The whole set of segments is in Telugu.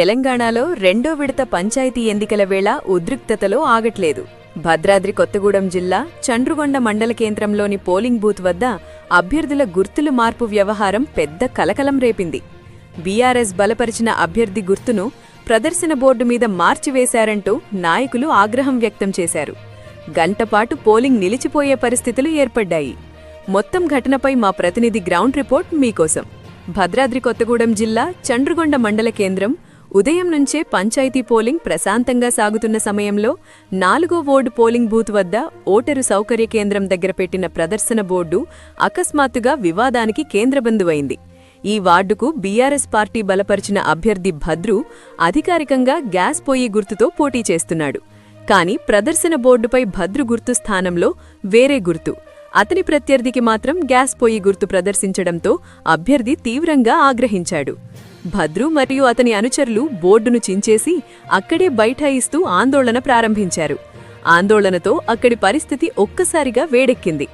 తెలంగాణలో రెండో విడత పంచాయతీ ఎన్నికల వేళ ఉద్రిక్తతలో ఆగట్లేదు. భద్రాద్రి కొత్తగూడెం జిల్లా చండ్రుగొండ మండల కేంద్రంలోని పోలింగ్ బూత్ వద్ద అభ్యర్థుల గుర్తులు మార్పు వ్యవహారం పెద్ద కలకలం రేపింది. బీఆర్ఎస్ బలపరిచిన అభ్యర్థి గుర్తును ప్రదర్శన బోర్డు మీద మార్చివేశారంటూ నాయకులు ఆగ్రహం వ్యక్తం చేశారు. గంటపాటు పోలింగ్ నిలిచిపోయే పరిస్థితులు ఏర్పడ్డాయి. మొత్తం ఘటనపై మా ప్రతినిధి గ్రౌండ్ రిపోర్ట్ మీకోసం. భద్రాద్రి కొత్తగూడెం జిల్లా చండ్రుగొండ మండల కేంద్రం ఉదయం నుంచే పంచాయతీ పోలింగ్ ప్రశాంతంగా సాగుతున్న సమయంలో నాలుగో వార్డు పోలింగ్ బూత్ వద్ద ఓటరు సౌకర్య కేంద్రం దగ్గర పెట్టిన ప్రదర్శన బోర్డు అకస్మాత్తుగా వివాదానికి కేంద్రబంధువైంది ఈ వార్డుకు బీఆర్ఎస్ పార్టీ బలపరిచిన అభ్యర్థి భద్రు అధికారికంగా గ్యాస్ పొయ్యి గుర్తుతో పోటీ చేస్తున్నాడు. కాని ప్రదర్శన బోర్డుపై భద్రు గుర్తు స్థానంలో వేరే గుర్తు. అతని ప్రత్యర్థికి మాత్రం గ్యాస్ పొయ్యి గుర్తు ప్రదర్శించడంతో అభ్యర్థి తీవ్రంగా ఆగ్రహించాడు. భద్రు మరియు అతని అనుచరులు బోర్డును చించేసి అక్కడే బైఠాయిస్తూ ఆందోళన ప్రారంభించారు. ఆందోళనతో అక్కడి పరిస్థితి ఒక్కసారిగా వేడెక్కింది.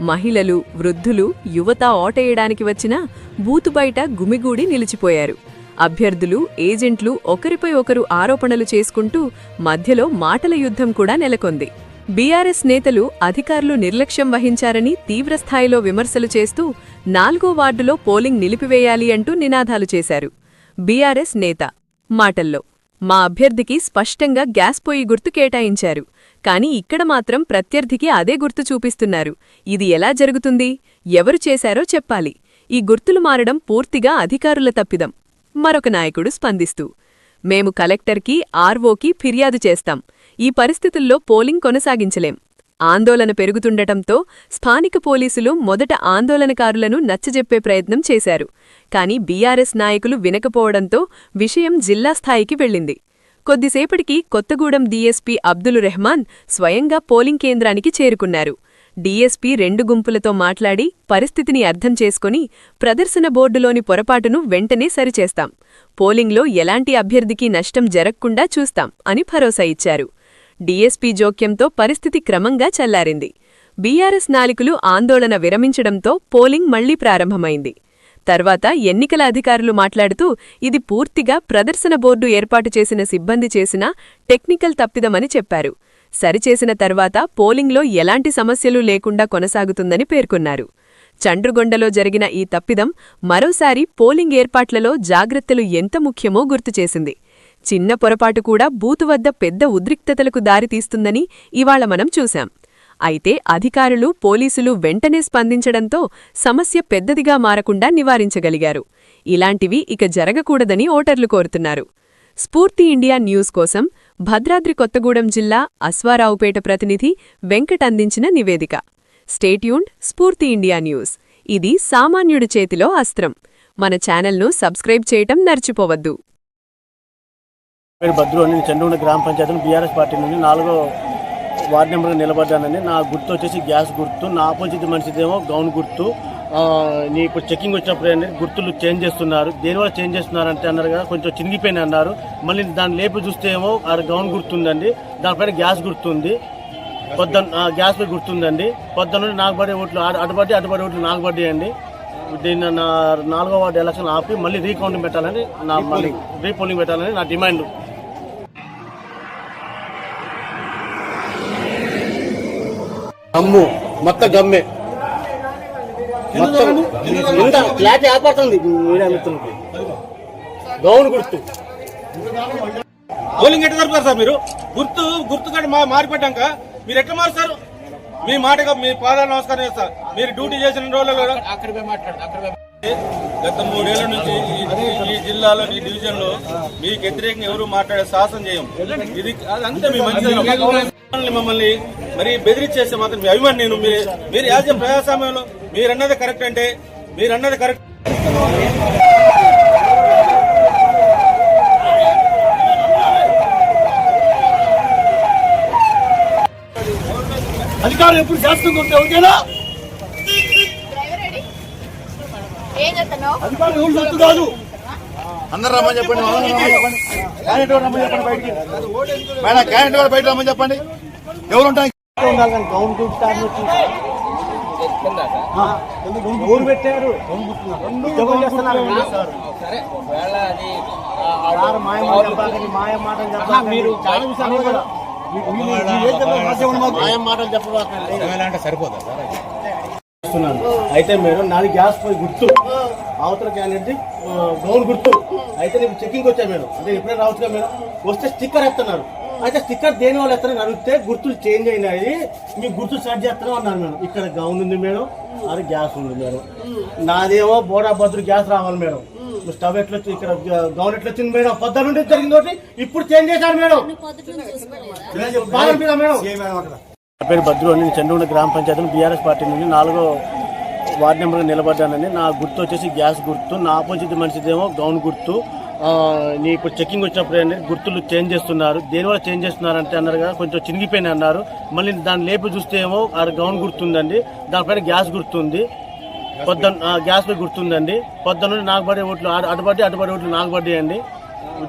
మహిళలు వృద్ధులు యువత ఓటేయడానికి వచ్చినా బూతు బయట గుమిగూడి నిలిచిపోయారు. అభ్యర్థులు ఏజెంట్లు ఒకరిపై ఒకరు ఆరోపణలు చేసుకుంటూ మధ్యలో మాటల యుద్ధం కూడా నెలకొంది. బీఆర్ఎస్ నేతలు అధికారులు నిర్లక్ష్యం వహించారని తీవ్రస్థాయిలో విమర్శలు చేస్తూ నాలుగో వార్డులో పోలింగ్ నిలిపివేయాలి అంటూ నినాదాలు చేశారు. బీఆర్ఎస్ నేత మాటల్లో మా అభ్యర్థికి స్పష్టంగా గ్యాస్ పొయ్యి గుర్తు కేటాయించారు. కాని ఇక్కడ మాత్రం ప్రత్యర్థికి అదే గుర్తు చూపిస్తున్నారు. ఇది ఎలా జరుగుతుంది? ఎవరు చేశారో చెప్పాలి. ఈ గుర్తులు మారడం పూర్తిగా అధికారుల తప్పిదం. మరొక నాయకుడు స్పందిస్తూ మేము కలెక్టర్కి ఆర్వోకి ఫిర్యాదు చేస్తాం. ఈ పరిస్థితుల్లో పోలింగ్ కొనసాగించలేం. ఆందోళన పెరుగుతుండటంతో స్థానిక పోలీసులు మొదట ఆందోళనకారులను నచ్చజెప్పే ప్రయత్నం చేశారు. కాని బీఆర్ఎస్ నాయకులు వినకపోవడంతో విషయం జిల్లా స్థాయికి వెళ్ళింది. కొద్దిసేపటికి కొత్తగూడెం డీఎస్పీ అబ్దుల్ రెహమాన్ స్వయంగా పోలింగ్ కేంద్రానికి చేరుకున్నారు. డీఎస్పీ రెండు గుంపులతో మాట్లాడి పరిస్థితిని అర్థం చేసుకుని ప్రదర్శన బోర్డులోని పొరపాటును వెంటనే సరిచేస్తాం. పోలింగ్లో ఎలాంటి అభ్యర్థికి నష్టం జరగకుండా చూస్తాం అని భరోసా ఇచ్చారు. డీఎస్పీ జోక్యంతో పరిస్థితి క్రమంగా చల్లారింది. బీఆర్ఎస్ నాయకులు ఆందోళన విరమించడంతో పోలింగ్ మళ్ళీ ప్రారంభమైంది. తర్వాత ఎన్నికల అధికారులు మాట్లాడుతూ ఇది పూర్తిగా ప్రదర్శన బోర్డు ఏర్పాటు చేసిన సిబ్బంది చేసిన టెక్నికల్ తప్పిదమని చెప్పారు. సరిచేసిన తర్వాత పోలింగ్లో ఎలాంటి సమస్యలు లేకుండా కొనసాగుతుందని పేర్కొన్నారు. చండ్రుగొండలో జరిగిన ఈ తప్పిదం మరోసారి పోలింగ్ ఏర్పాట్లలో జాగ్రత్తలు ఎంత ముఖ్యమో గుర్తుచేసింది చిన్న పొరపాటు కూడా బూతు వద్ద పెద్ద ఉద్రిక్తతలకు దారితీస్తుందని ఇవాళ మనం చూశాం. అయితే అధికారులు పోలీసులు వెంటనే స్పందించడంతో సమస్య పెద్దదిగా మారకుండా నివారించగలిగారు. ఇలాంటివి ఇక జరగకూడదని ఓటర్లు కోరుతున్నారు. స్ఫూర్తి ఇండియా న్యూస్ కోసం భద్రాద్రి కొత్తగూడెం జిల్లా అశ్వారావుపేట ప్రతినిధి వెంకట్ అందించిన నివేదిక. స్టేట్యూన్ స్ఫూర్తి ఇండియా న్యూస్. ఇది సామాన్యుడి చేతిలో అస్త్రం. మన ఛానల్ను సబ్స్క్రైబ్ చేయటం మర్చిపోవద్దు. పేరు భద్రు అని నేను చంద్రగొండ గ్రామ పంచాయతీ బీఆర్ఎస్ పార్టీ నుండి నాలుగో వార్డు నెంబర్ నిలబడ్డానని నా గుర్తు వచ్చేసి గ్యాస్ గుర్తు నా ఆపోజిట్ మనిషిదేమో గౌన్ గుర్తు. నీ ఇప్పుడు చెకింగ్ వచ్చినప్పుడు ఏంటంటే గుర్తులు చేంజ్ చేస్తున్నారు. దేనివల్ల చేంజ్ చేస్తున్నారు అంటే అన్నారు కదా కొంచెం చినిగిపోయినాయి అన్నారు. మళ్ళీ దాన్ని లేపి చూస్తే ఏమో ఆ గౌన్ గుర్తుందండి దానిపైన గ్యాస్ గుర్తుంది. పొద్దున్న గ్యాస్ పై గుర్తుందండి. పొద్దున్న నుండి నాకు పడే ఓట్లు అటు- అటుపడి అటుపడి ఓట్లు నాకు పడ్డాయండి. దీన్ని నా నాలుగో వార్డు ఎలక్షన్ ఆపి మళ్ళీ రీకౌంటింగ్ పెట్టాలని నా మళ్ళీ రీపోలింగ్ పెట్టాలని నా డిమాండ్. గమ్ము మొత్తం గమ్మే మొత్తం ఇంత క్లారిటీ ఏర్పడుతుంది మీడియా మిత్రులకి. గౌన్ గుర్తు. పోలింగ్ ఎట్లా జరుపుతారు సార్ మీరు? గుర్తు గుర్తు కంటే మా మారిపడ్డాక మీరు ఎట్లా మారుస్తారు? మీ మాటగా మీ పాదాలు నమస్కారం చేస్తా. మీరు డ్యూటీ చేసిన రోజుల్లో గత మూడేళ్ళ నుంచి ఈ- జిల్లాలో ఈ డివిజన్లో మీకు వ్యతిరేకంగా ఎవరు మాట్లాడే సాహసం చేయం. ఇది అదంతా మీ మంచి మమ్మల్ని మరి బెదిరించేస్తే మాత్రం మీ అభిమాని నేను. మీరు మీరు యాజ్ ప్రజాస్వామ్యంలో మీరన్నది కరెక్ట్ అంటే మీరన్నది కరెక్ట్. అధికారులు ఎప్పుడు చేస్తుంటే ఓకేనా ఏం చెప్తున్నావు అధికారులు ఎవరు సొత్తు కాదు అందరు రమ్మని చెప్పండి క్యాండిడేట్ ఎవరు రమ్మని చెప్పండి బయటికి. మేడం క్యాండిడేట్ కూడా బయట రమ్మని చెప్పండి. ఎవరు ఉంటాయి పెట్టారు? సరే ఒకవేళ అది మాయ మాట చెప్పాలి, మాయ మాటలు చెప్పాలి. మీరు చాలా విషయాలు? మాయ. చేస్తున్నాను. అయితే మేడం నాది గ్యాస్ పోయి గుర్తు. అవతల క్యాండిడేట్ గౌన్ గుర్తు. అయితే నేను చెకింగ్ వచ్చా మేడం. అంటే ఎప్పుడైనా రావచ్చు కదా మేడం? వస్తే స్టిక్కర్ ఎత్తున్నారు. అయితే స్టిక్కర్ దేని వాళ్ళు ఎత్తారని అడిగితే గుర్తులు చేంజ్ అయినాయి. మీ గుర్తు సెట్ చేస్తాను అన్నారు మేడం. ఇక్కడ గౌన్ ఉంది మేడం అది గ్యాస్ ఉంది మేడం. నాదేమో బోడా భద్రు గ్యాస్ రావాలి మేడం. స్టవ్ ఎట్లా ఇక్కడ గౌన్ ఎట్లా వచ్చింది మేడం? పొద్దున్న నుండి జరిగింది ఇప్పుడు చేంజ్ చేశారు మేడం. మేడం. నా పేరు భద్రు అని నేను చంద్రగొండ గ్రామ పంచాయతీ బీఆర్ఎస్ పార్టీ నుండి నాలుగో వార్డు నెంబర్ నిలబడ్డానని నా గుర్తు వచ్చేసి గ్యాస్ గుర్తు నా ఆపోజిట్ మనిషిదేమో గౌన్ గుర్తు. నీ ఇప్పుడు చెకింగ్ వచ్చినప్పుడు గుర్తులు చేంజ్ చేస్తున్నారు. దేనివల్ల చేంజ్ చేస్తున్నారు అంటే అన్నారు కదా కొంచెం చినిగిపోయినాయి అన్నారు. మళ్ళీ దాన్ని లేపి చూస్తే ఏమో ఆ గౌన్ గుర్తుందండి దానిపైన గ్యాస్ గుర్తుంది. పొద్దున్న గ్యాస్ పై గుర్తుందండి. పొద్దున్న నుండి నాకు పడే ఓట్లు అటు- అటుపడి అటుపడి ఓట్లు నాకు పడ్డాయండి.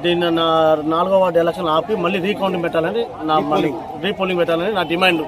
దీన్ని నా నాలుగో వార్డు ఎలక్షన్ ఆపి మళ్ళీ రీకౌంటింగ్ పెట్టాలని నా మళ్ళీ రీపోలింగ్ పెట్టాలని నా డిమాండ్.